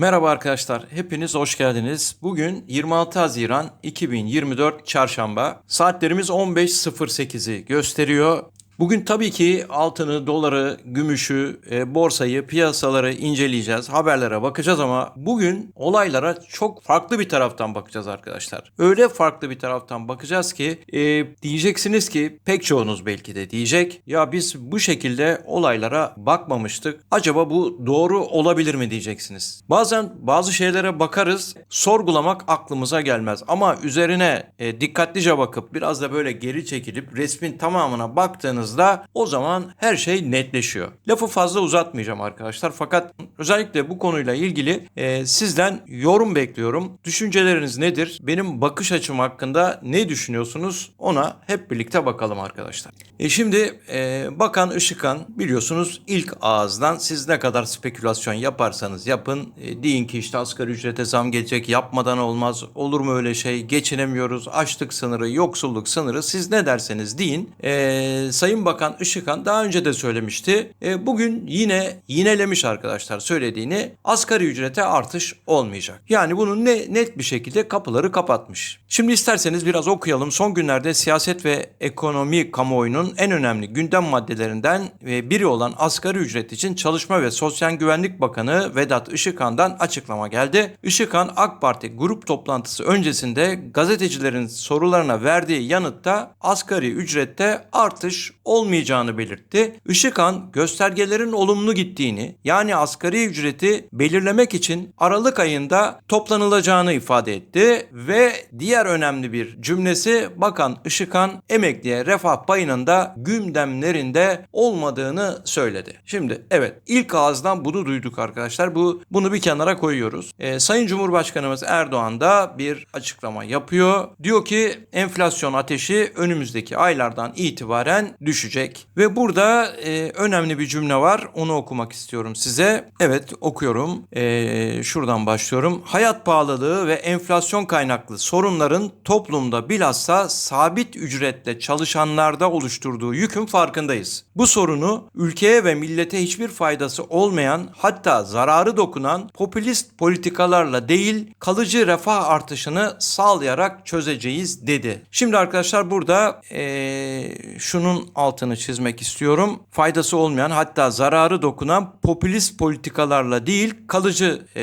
Merhaba arkadaşlar, hepiniz hoş geldiniz. Bugün 26 Haziran 2024 Çarşamba. Saatlerimiz 15.08'i gösteriyor. Bugün tabii ki altını, doları, gümüşü, e, borsayı, piyasaları inceleyeceğiz, haberlere bakacağız ama bugün olaylara çok farklı bir taraftan bakacağız arkadaşlar. Öyle farklı bir taraftan bakacağız ki e, diyeceksiniz ki pek çoğunuz belki de diyecek ya biz bu şekilde olaylara bakmamıştık. Acaba bu doğru olabilir mi diyeceksiniz. Bazen bazı şeylere bakarız, sorgulamak aklımıza gelmez ama üzerine e, dikkatlice bakıp biraz da böyle geri çekilip resmin tamamına baktığınızda o zaman her şey netleşiyor. Lafı fazla uzatmayacağım arkadaşlar fakat özellikle bu konuyla ilgili e, sizden yorum bekliyorum. Düşünceleriniz nedir? Benim bakış açım hakkında ne düşünüyorsunuz? Ona hep birlikte bakalım arkadaşlar. E şimdi e, Bakan Işıkhan biliyorsunuz ilk ağızdan siz ne kadar spekülasyon yaparsanız yapın e, deyin ki işte asgari ücrete zam gelecek yapmadan olmaz olur mu öyle şey geçinemiyoruz açlık sınırı yoksulluk sınırı siz ne derseniz deyin. E, Sayın Bakan Işıkhan daha önce de söylemişti. E, bugün yine yinelemiş arkadaşlar söylediğini asgari ücrete artış olmayacak. Yani bunu ne, net bir şekilde kapıları kapatmış. Şimdi isterseniz biraz okuyalım. Son günlerde siyaset ve ekonomi kamuoyunun en önemli gündem maddelerinden e, biri olan asgari ücret için Çalışma ve Sosyal Güvenlik Bakanı Vedat Işıkhan'dan açıklama geldi. Işıkhan AK Parti grup toplantısı öncesinde gazetecilerin sorularına verdiği yanıtta asgari ücrette artış olmayacağını belirtti. Işıkhan göstergelerin olumlu gittiğini yani asgari ücreti belirlemek için Aralık ayında toplanılacağını ifade etti ve diğer önemli bir cümlesi Bakan Işıkhan emekliye refah payının da gündemlerinde olmadığını söyledi. Şimdi evet ilk ağızdan bunu duyduk arkadaşlar. Bu bunu bir kenara koyuyoruz. Ee, Sayın Cumhurbaşkanımız Erdoğan da bir açıklama yapıyor. Diyor ki enflasyon ateşi önümüzdeki aylardan itibaren düşecek. Ve burada e, önemli bir cümle var. Onu okumak istiyorum size. Evet okuyorum. E, şuradan başlıyorum. Hayat pahalılığı ve enflasyon kaynaklı sorunların toplumda bilhassa sabit ücretle çalışanlarda oluşturduğu yükün farkındayız. Bu sorunu ülkeye ve millete hiçbir faydası olmayan hatta zararı dokunan popülist politikalarla değil kalıcı refah artışını sağlayarak çözeceğiz dedi. Şimdi arkadaşlar burada eee, şunun altını çizmek istiyorum. Faydası olmayan hatta zararı dokunan popülist politikalarla değil kalıcı eee,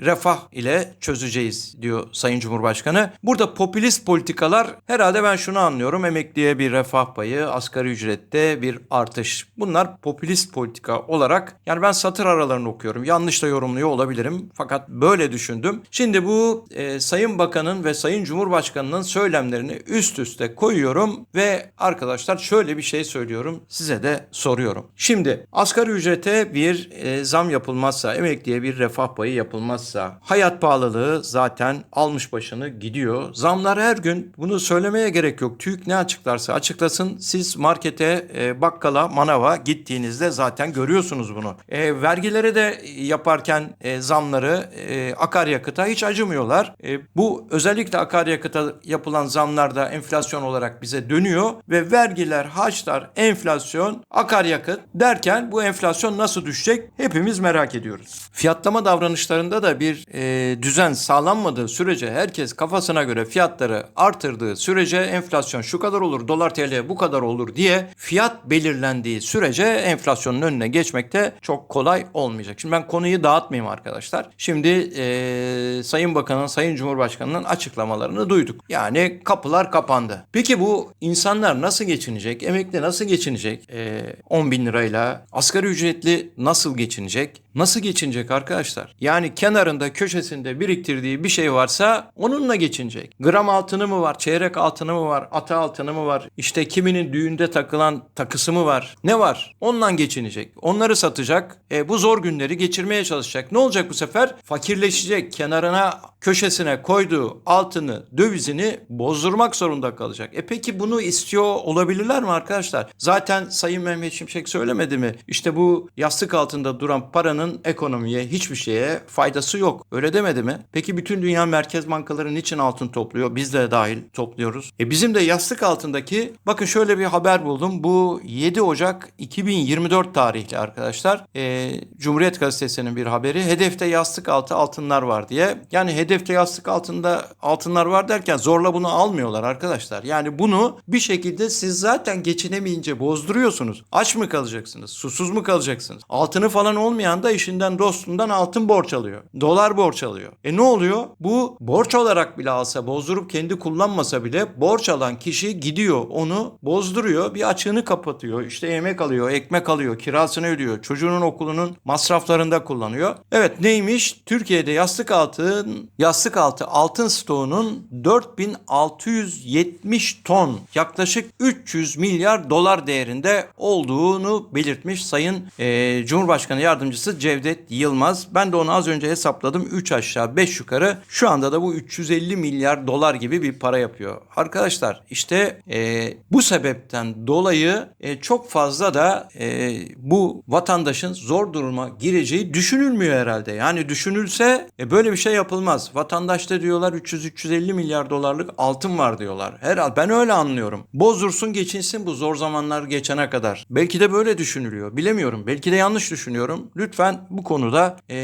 refah ile çözeceğiz diyor Sayın Cumhurbaşkanı. Burada popülist politikalar herhalde ben şunu anlıyorum. Emekliye bir refah payı, asgari ücrette bir artış. Bunlar popülist politika olarak yani ben satır aralarını okuyorum. Yanlış da yorumluyor olabilirim. Fakat böyle düşündüm. Şimdi bu e, Sayın Bakan'ın ve Sayın Cumhurbaşkanı'nın söylemlerini üst üste koyuyorum ve arkadaşlar şöyle bir şey söylüyorum. Size de soruyorum. Şimdi asgari ücrete bir e, zam yapılmazsa, emekliye bir refah payı yapılmazsa, hayat pahalılığı zaten almış başını gidiyor. Zamlar her gün bunu söylemeye gerek yok. TÜİK ne açıklarsa açıklasın. Siz markete, e, bakkala, manava gittiğinizde zaten görüyorsunuz bunu. E, vergileri de yaparken e, zamları e, akaryakıta hiç acımıyorlar. E, bu özellikle akaryakıta yapılan zamlarda enflasyon olarak bize dönüyor ve vergiler, harçlar, enflasyon, akaryakıt derken bu enflasyon nasıl düşecek hepimiz merak ediyoruz. Fiyatlama davranışlarında da bir e, düzen sağlanmadığı sürece herkes kafasına göre fiyatları artırdığı sürece enflasyon şu kadar olur, dolar TL bu kadar olur diye fiyat belirlendiği sürece enflasyonun önüne geçmek de çok kolay olmayacak. Şimdi ben konuyu dağıtmayayım arkadaşlar. Şimdi e, Sayın Bakan'ın, Sayın Cumhurbaşkanı'nın açıklamalarını duyduk. Yani kapılar kapandı. Peki bu insanlar nasıl geçinecek? Emekli nasıl geçinecek? E, 10 bin lirayla asgari ücretli nasıl geçinecek? Nasıl geçinecek arkadaşlar? Yani kenarında köşesinde biriktirdiği bir şey varsa onunla geçinecek. Gram altını mı var? Çeyrek altını mı var? Ata altını mı var? İşte kiminin düğünde takılan takısı mı var? Ne var? Ondan geçinecek. Onları satacak. E, bu zor günleri geçirmeye çalışacak. Ne olacak bu sefer? Fakirleşecek. Kenarına köşesine koyduğu altını, dövizini bozdurmak zorunda kalacak. E peki bunu istiyor olabilirler mi arkadaşlar? Zaten Sayın Mehmet Şimşek söylemedi mi? İşte bu yastık altında duran paranın paranın ekonomiye hiçbir şeye faydası yok. Öyle demedi mi? Peki bütün dünya merkez bankaları niçin altın topluyor? Biz de dahil topluyoruz. E bizim de yastık altındaki bakın şöyle bir haber buldum. Bu 7 Ocak 2024 tarihli arkadaşlar. E, Cumhuriyet Gazetesi'nin bir haberi. Hedefte yastık altı altınlar var diye. Yani hedefte yastık altında altınlar var derken zorla bunu almıyorlar arkadaşlar. Yani bunu bir şekilde siz zaten geçinemeyince bozduruyorsunuz. Aç mı kalacaksınız? Susuz mu kalacaksınız? Altını falan olmayan da işinden dostundan altın borç alıyor. Dolar borç alıyor. E ne oluyor? Bu borç olarak bile alsa bozdurup kendi kullanmasa bile borç alan kişi gidiyor onu bozduruyor. Bir açığını kapatıyor. İşte yemek alıyor, ekmek alıyor, kirasını ödüyor. Çocuğunun okulunun masraflarında kullanıyor. Evet neymiş? Türkiye'de yastık altın yastık altı altın stoğunun 4670 ton yaklaşık 300 milyar dolar değerinde olduğunu belirtmiş Sayın eee, Cumhurbaşkanı Yardımcısı Cevdet Yılmaz. Ben de onu az önce hesapladım. 3 aşağı 5 yukarı. Şu anda da bu 350 milyar dolar gibi bir para yapıyor. Arkadaşlar işte eee, bu sebepten dolayı eee, çok fazla da eee, bu vatandaşın zor duruma gireceği düşünülmüyor herhalde. Yani düşünülse e, böyle bir şey yapılmaz. Vatandaşta diyorlar 300-350 milyar dolarlık altın var diyorlar. Herhalde ben öyle anlıyorum. Bozdursun geçinsin bu zor zamanlar geçene kadar. Belki de böyle düşünülüyor. Bilemiyorum. Belki de yanlış düşünüyorum. Lütfen bu konuda e,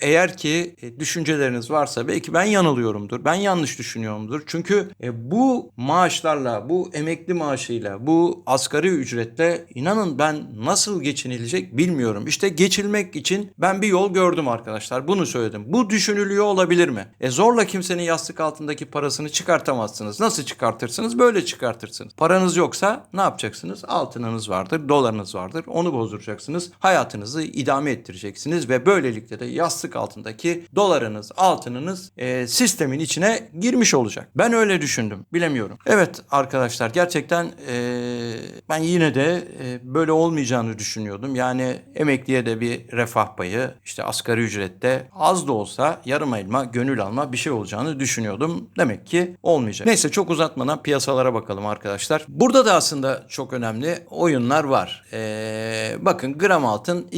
eğer ki e, düşünceleriniz varsa belki ben yanılıyorumdur. Ben yanlış düşünüyorumdur. Çünkü e, bu maaşlarla, bu emekli maaşıyla, bu asgari ücretle inanın ben nasıl geçinilecek bilmiyorum. İşte geçilmek için ben bir yol gördüm arkadaşlar. Bunu söyledim. Bu düşünülüyor olabilir mi? E zorla kimsenin yastık altındaki parasını çıkartamazsınız. Nasıl çıkartırsınız? Böyle çıkartırsınız. Paranız yoksa ne yapacaksınız? Altınınız vardır, dolarınız vardır. Onu bozduracaksınız. Hayatınızı idame ettireceksiniz ve böylelikle de yastık altındaki dolarınız, altınınız e, sistemin içine girmiş olacak. Ben öyle düşündüm. Bilemiyorum. Evet arkadaşlar gerçekten e, ben yine de e, böyle olmayacağını düşünüyordum. Yani emekliye de bir refah payı, işte asgari ücrette az da olsa yarım elma, gönül alma bir şey olacağını düşünüyordum. Demek ki olmayacak. Neyse çok uzatmadan piyasalara bakalım arkadaşlar. Burada da aslında çok önemli oyunlar var. Ee, bakın gram altın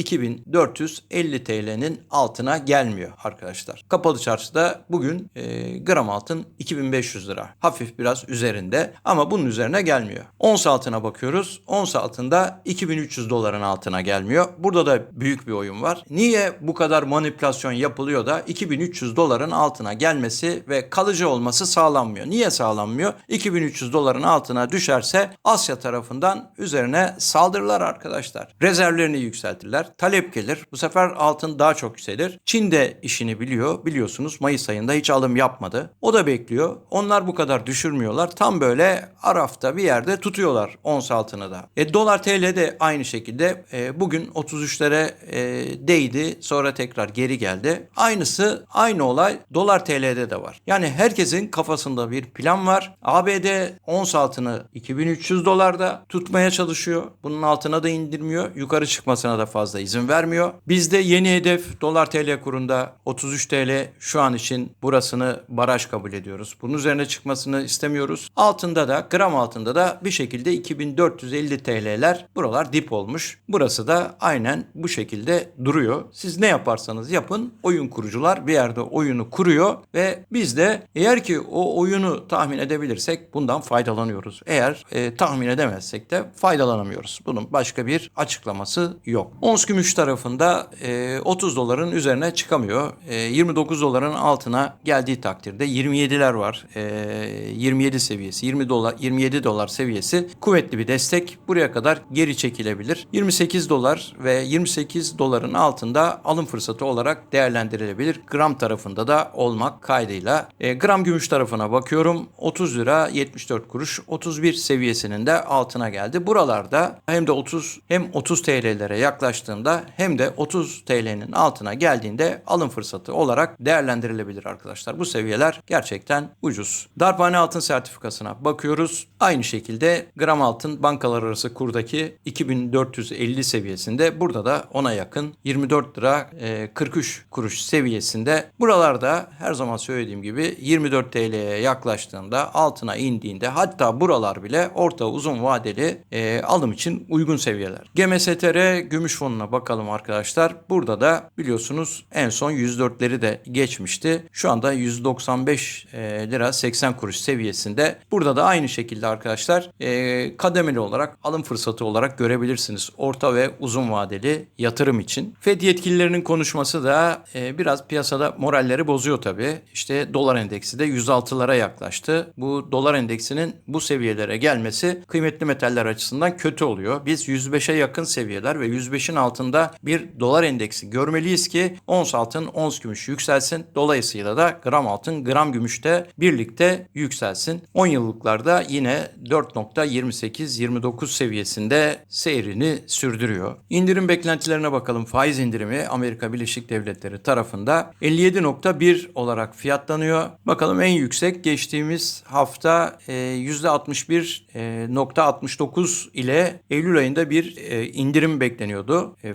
2450 TL'nin altına gelmiyor arkadaşlar. Kapalı çarşıda bugün e, gram altın 2500 lira. Hafif biraz üzerinde ama bunun üzerine gelmiyor. Ons altına bakıyoruz. Ons altında 2300 doların altına gelmiyor. Burada da büyük bir oyun var. Niye bu kadar manipülasyon yapılıyor da 2300 doların altına gelmesi ve kalıcı olması sağlanmıyor? Niye sağlanmıyor? 2300 doların altına düşerse Asya tarafından üzerine saldırılar arkadaşlar. Rezervlerini yükseltirler. Talep gelir. Bu sefer altın daha çok yükselir. Çin de işini biliyor. Biliyorsunuz Mayıs ayında hiç alım yapmadı. O da bekliyor. Onlar bu kadar düşürmüyorlar. Tam böyle Araf'ta bir yerde tutuyorlar ons altını da. E, dolar TL de aynı şekilde e, bugün 33'lere e, değdi. Sonra tekrar geri geldi. Aynısı aynı olay dolar TL'de de var. Yani herkesin kafasında bir plan var. ABD ons altını 2300 dolarda tutmaya çalışıyor. Bunun altına da indirmiyor. Yukarı çıkmasına da fazla izin vermiyor. Bizde yeni hedef dolar TL kurunda 33 TL şu an için burasını baraj kabul ediyoruz. Bunun üzerine çıkmasını istemiyoruz. Altında da gram altında da bir şekilde 2450 TL'ler buralar dip olmuş. Burası da aynen bu şekilde duruyor. Siz ne yaparsanız yapın oyun kurucular bir yerde oyunu kuruyor ve biz de eğer ki o oyunu tahmin edebilirsek bundan faydalanıyoruz. Eğer e, tahmin edemezsek de faydalanamıyoruz. Bunun başka bir açıklaması yok. Ons gümüş tarafında e, 30 doların üzerine çıkamıyor. E, 29 doların altına geldiği takdirde 27'ler var. E, 27 seviyesi, 20 dolar 27 dolar seviyesi kuvvetli bir destek. Buraya kadar geri çekilebilir. 28 dolar ve 28 doların altında alım fırsatı olarak değerlendirilebilir. Gram tarafında da olmak kaydıyla. E, gram gümüş tarafına bakıyorum. 30 lira 74 kuruş 31 seviyesinin de altına geldi. Buralarda hem de 30 hem 30 TL'lere yaklaştığında hem de 30 TL'nin altına geldiğinde alım fırsatı olarak değerlendirilebilir arkadaşlar. Bu seviyeler gerçekten ucuz. Darphane altın sertifikasına bakıyoruz. Aynı şekilde gram altın bankalar arası kurdaki 2450 seviyesinde burada da ona yakın 24 lira e, 43 kuruş seviyesinde. Buralarda her zaman söylediğim gibi 24 TL'ye yaklaştığında altına indiğinde hatta buralar bile orta uzun vadeli e, alım için uygun seviyeler. GMSTR gümüş fonuna bakalım arkadaşlar. Arkadaşlar. Burada da biliyorsunuz en son 104'leri de geçmişti. Şu anda 195 e, lira 80 kuruş seviyesinde. Burada da aynı şekilde arkadaşlar e, kademeli olarak alım fırsatı olarak görebilirsiniz. Orta ve uzun vadeli yatırım için. Fed yetkililerinin konuşması da e, biraz piyasada moralleri bozuyor tabii. İşte dolar endeksi de 106'lara yaklaştı. Bu dolar endeksinin bu seviyelere gelmesi kıymetli metaller açısından kötü oluyor. Biz 105'e yakın seviyeler ve 105'in altında bir dolar endeksi görmeliyiz ki ons altın, ons gümüş yükselsin. Dolayısıyla da gram altın, gram gümüşte birlikte yükselsin. 10 yıllıklarda yine 4.28-29 seviyesinde seyrini sürdürüyor. İndirim beklentilerine bakalım. Faiz indirimi Amerika Birleşik Devletleri tarafında 57.1 olarak fiyatlanıyor. Bakalım en yüksek geçtiğimiz hafta e, %61.69 ile Eylül ayında bir e, indirim bekleniyordu e,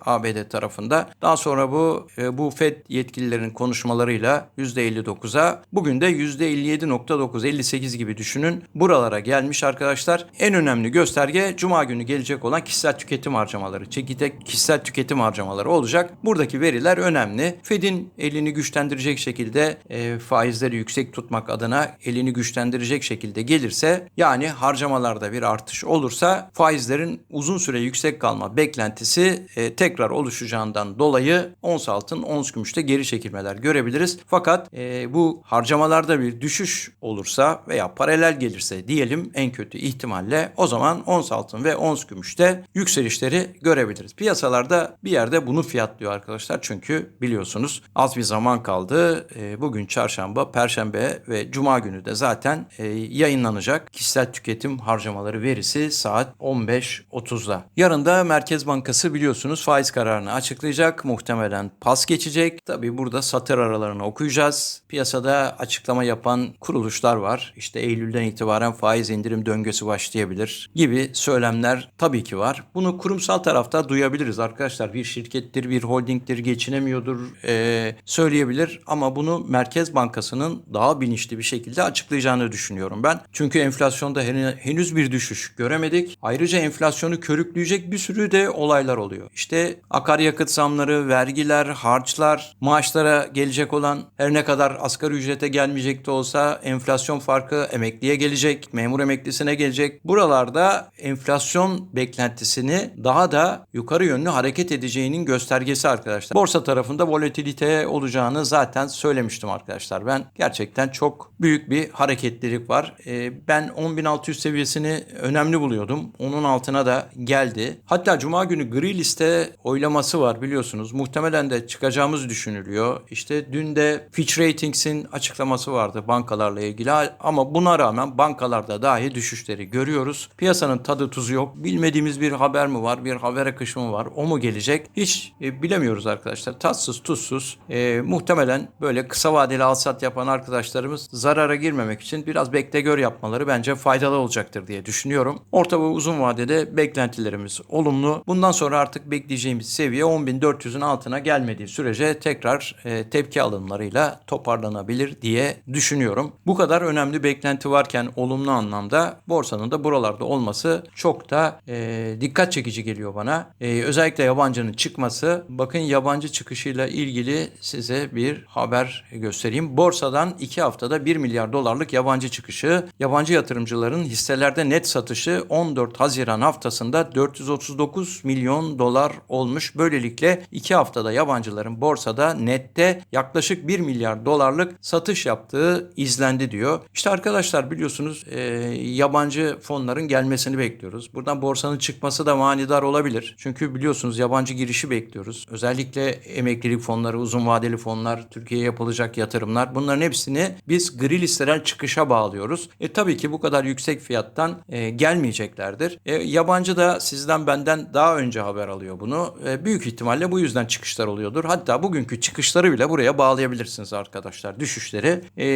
ABD tarafında. Daha sonra bu e, bu Fed yetkililerin konuşmalarıyla %59'a bugün de %57.9 58 gibi düşünün. Buralara gelmiş arkadaşlar. En önemli gösterge cuma günü gelecek olan kişisel tüketim harcamaları. Çekirdek kişisel tüketim harcamaları olacak. Buradaki veriler önemli. Fed'in elini güçlendirecek şekilde e, faizleri yüksek tutmak adına elini güçlendirecek şekilde gelirse yani harcamalarda bir artış olursa faizlerin uzun süre yüksek kalma beklentisi e, tekrar oluşacağından dolayı ons altın, ons gümüşte geri çekilmeler görebiliriz. Fakat e, bu harcamalarda bir düşüş olursa veya paralel gelirse diyelim en kötü ihtimalle o zaman ons altın ve ons gümüşte yükselişleri görebiliriz. Piyasalarda bir yerde bunu fiyatlıyor arkadaşlar. Çünkü biliyorsunuz az bir zaman kaldı. E, bugün çarşamba, perşembe ve cuma günü de zaten e, yayınlanacak kişisel tüketim harcamaları verisi saat 15.30'da. Yarın da Merkez Bankası biliyorsunuz faiz kararını açıklayacak. Muhtemelen pas geçecek. Tabi burada satır aralarını okuyacağız. Piyasada açıklama yapan kuruluşlar var. İşte Eylül'den itibaren faiz indirim döngüsü başlayabilir gibi söylemler tabii ki var. Bunu kurumsal tarafta duyabiliriz arkadaşlar. Bir şirkettir, bir holdingdir, geçinemiyordur e, söyleyebilir. Ama bunu Merkez Bankası'nın daha bilinçli bir şekilde açıklayacağını düşünüyorum ben. Çünkü enflasyonda henüz bir düşüş göremedik. Ayrıca enflasyonu körükleyecek bir sürü de olaylar oluyor. İşte akaryakıt zamları, vergiler, harçlar, maaşlara gelecek olan her ne kadar asgari ücrete gelmeyecek de olsa enflasyon farkı emekliye gelecek, memur emeklisine gelecek. Buralarda enflasyon beklentisini daha da yukarı yönlü hareket edeceğinin göstergesi arkadaşlar. Borsa tarafında volatilite olacağını zaten söylemiştim arkadaşlar. Ben gerçekten çok büyük bir hareketlilik var. Ee, ben 10.600 seviyesini önemli buluyordum. Onun altına da geldi. Hatta cuma günü gri liste oylaması var biliyorsunuz. Muhtemelen de çıkacağımız düşünülüyor. İşte dün de Fitch Ratings'in açıklaması vardı bankalarla ilgili ama buna rağmen bankalarda dahi düşüşleri görüyoruz. Piyasanın tadı tuzu yok. Bilmediğimiz bir haber mi var? Bir haber akışı mı var? O mu gelecek? Hiç e, bilemiyoruz arkadaşlar. Tatsız tuzsuz. E, muhtemelen böyle kısa vadeli alsat yapan arkadaşlarımız zarara girmemek için biraz bekle gör yapmaları bence faydalı olacaktır diye düşünüyorum. Orta ve uzun vadede beklentilerimiz olumlu. Bundan sonra artık bekleyeceğimiz seviye 10.400'ün altına gelmediği sürece tekrar e, tepki alımlarıyla toparlanabilir diye düşünüyorum. Bu kadar önemli beklenti varken olumlu anlamda borsanın da buralarda olması çok da e, dikkat çekici geliyor bana. E, özellikle yabancının çıkması. Bakın yabancı çıkışıyla ilgili size bir haber göstereyim. Borsadan 2 haftada 1 milyar dolarlık yabancı çıkışı. Yabancı yatırımcıların hisselerde net satışı 14 Haziran haftasında 439 milyon dolar olmuş. Böylelikle 2 haftada yabancıların borsada nette yaklaşık 1 milyar dolarlık satış yaptığı izlendi diyor. İşte arkadaşlar biliyorsunuz e, yabancı fonların gelmesini bekliyoruz. Buradan borsanın çıkması da manidar olabilir. Çünkü biliyorsunuz yabancı girişi bekliyoruz. Özellikle emeklilik fonları, uzun vadeli fonlar, Türkiye'ye yapılacak yatırımlar bunların hepsini biz gri listeden çıkışa bağlıyoruz. E tabii ki bu kadar yüksek fiyattan e, gelmeyeceklerdir. E, yabancı da sizden benden daha önce haber alıyor bunu. E, büyük ihtimalle bu yüzden çıkışlar oluyordur. Hatta bugünkü çıkışları bile buraya bağlayabilirsiniz arkadaşlar düşüşleri. E,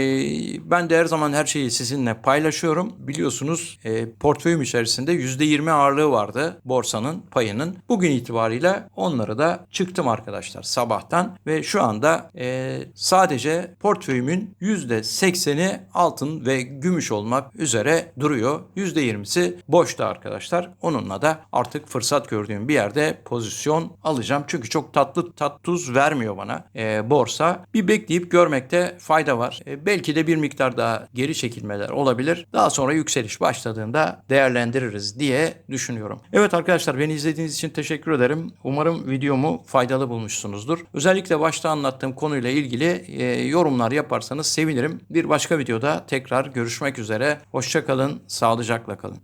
ben de her zaman her şeyi sizinle paylaşıyorum. Biliyorsunuz e, portföyüm içerisinde %20 ağırlığı vardı borsanın payının. Bugün itibariyle onları da çıktım arkadaşlar sabahtan ve şu anda e, sadece portföyümün %80'i altın ve gümüş olmak üzere duruyor. %20'si boşta arkadaşlar. Onunla da artık fırsat gördüğüm bir yerde pozisyon pozisyon alacağım. Çünkü çok tatlı tat tuz vermiyor bana e, borsa. Bir bekleyip görmekte fayda var. E, belki de bir miktar daha geri çekilmeler olabilir. Daha sonra yükseliş başladığında değerlendiririz diye düşünüyorum. Evet arkadaşlar beni izlediğiniz için teşekkür ederim. Umarım videomu faydalı bulmuşsunuzdur. Özellikle başta anlattığım konuyla ilgili e, yorumlar yaparsanız sevinirim. Bir başka videoda tekrar görüşmek üzere. Hoşçakalın, sağlıcakla kalın.